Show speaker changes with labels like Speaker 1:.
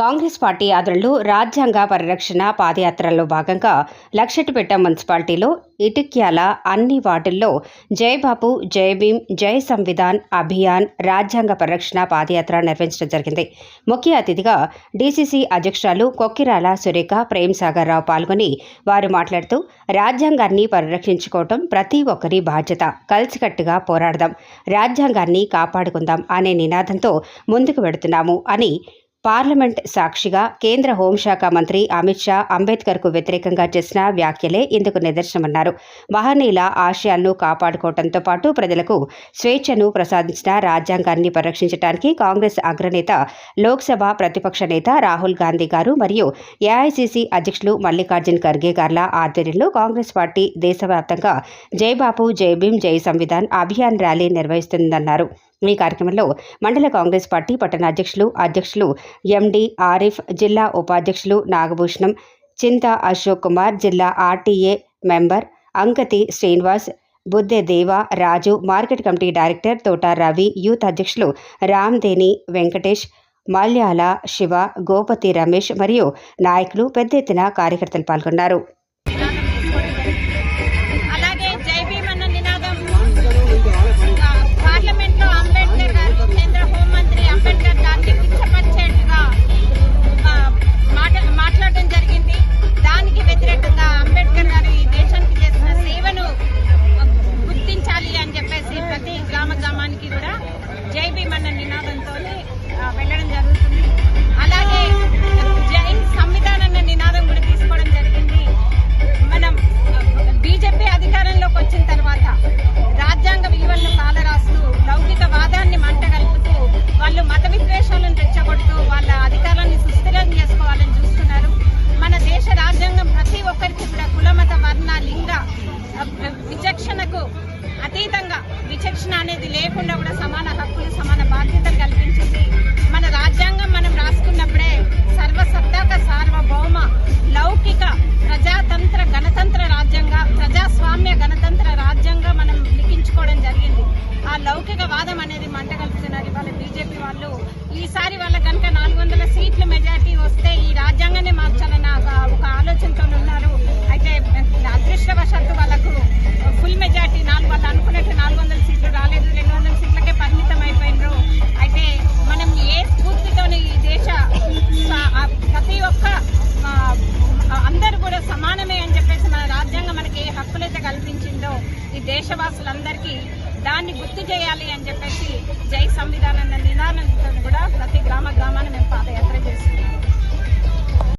Speaker 1: Congress party ఆదరణలో రాజ్యాంగ పరిరక్షణ పాదయాత్రలో భాగంగా లక్షటిపేట మున్సిపాలిటీలో ఇటిక్యాల అన్ని వార్డుల్లో జయబాపు జయ జై జయ సంవిధాన్ అభియాన్ రాజ్యాంగ పరిరక్షణ పాదయాత్ర నిర్వహించడం జరిగింది. ముఖ్య అతిథిగా డీసీసీ అధ్యక్షురాలు కొక్కిరాల సురేఖ ప్రేమ్ సాగర్ రావు పాల్గొని వారు మాట్లాడుతూ రాజ్యాంగాన్ని పరిరక్షించుకోవటం ప్రతి ఒక్కరి బాధ్యత. కలిసికట్టుగా పోరాడదాం. రాజ్యాంగాన్ని కాపాడుకుందాం అనే నినాదంతో ముందుకు వెడుతున్నాము అని పార్లమెంట్ సాక్షిగా కేంద్ర హోంశాఖ మంత్రి అమిత్ షా అంబేద్కర్కు వ్యతిరేకంగా చేసిన వ్యాఖ్యలే ఇందుకు నిదర్శనమన్నారు. మహనీయుల ఆశయాలను కాపాడుకోవడంతో పాటు ప్రజలకు స్వేచ్ఛను ప్రసాదించిన రాజ్యాంగాన్ని పరిరక్షించడానికి కాంగ్రెస్ అగ్రనేత లోక్సభ ప్రతిపక్ష నేత రాహుల్ గాంధీ గారు మరియు ఏఐసిసి అధ్యక్షులు మల్లికార్జున్ ఖర్గే గార్ల ఆధ్వర్యంలో కాంగ్రెస్ పార్టీ దేశవ్యాప్తంగా జైబాపు జై భీమ్ జై సంవిధాన్ అభియాన్ ర్యాలీ నిర్వహిస్తుందన్నారు. ఈ కార్యక్రమంలో మండల కాంగ్రెస్ పార్టీ పట్టణ అధ్యక్షులు అధ్యక్షులు ఎండి ఆరిఫ్ జిల్లా ఉపాధ్యక్షులు నాగభూషణం చింత అశోక్ కుమార్ జిల్లా RTA member Ankathi Srinivas Budde Deva Raju market committee director తోట రవి యూత్ అధ్యక్షులు రామ్దేని వెంకటేష్ మల్యాల శివ గోపతి రమేష్ మరియు నాయకులు పెద్ద ఎత్తున కార్యకర్తలు పాల్గొన్నారు.
Speaker 2: అనేది లేకుండా కూడా సమాన హక్కులు సమాన బాధ్యతలు కల్పించింది. మన రాజ్యాంగం మనం రాసుకున్నప్పుడే సర్వసత్తాక సార్వభౌమ లౌకిక ప్రజాతంత్ర గణతంత్ర రాజ్యంగా ప్రజాస్వామ్య గణతంత్ర రాజ్యంగా మనం లిఖించుకోవడం జరిగింది. ఆ లౌకిక వాదం అనేది మంట కల్పిస్తున్నారు ఇవాళ బీజేపీ వాళ్ళు. ఈసారి వాళ్ళ కనుక నాలుగు వందల సీట్ల మెజార్టీ వస్తే ఈ రాజ్యాంగాన్ని మార్చాలన్న ఒక- ఆలోచన దేశవాసులందరికీ దాన్ని గుర్తు చేయాలి అని చెప్పేసి జై సంవిధానం అన్న నినాదంతో కూడా ప్రతి గ్రామ గ్రామాన్ని మేము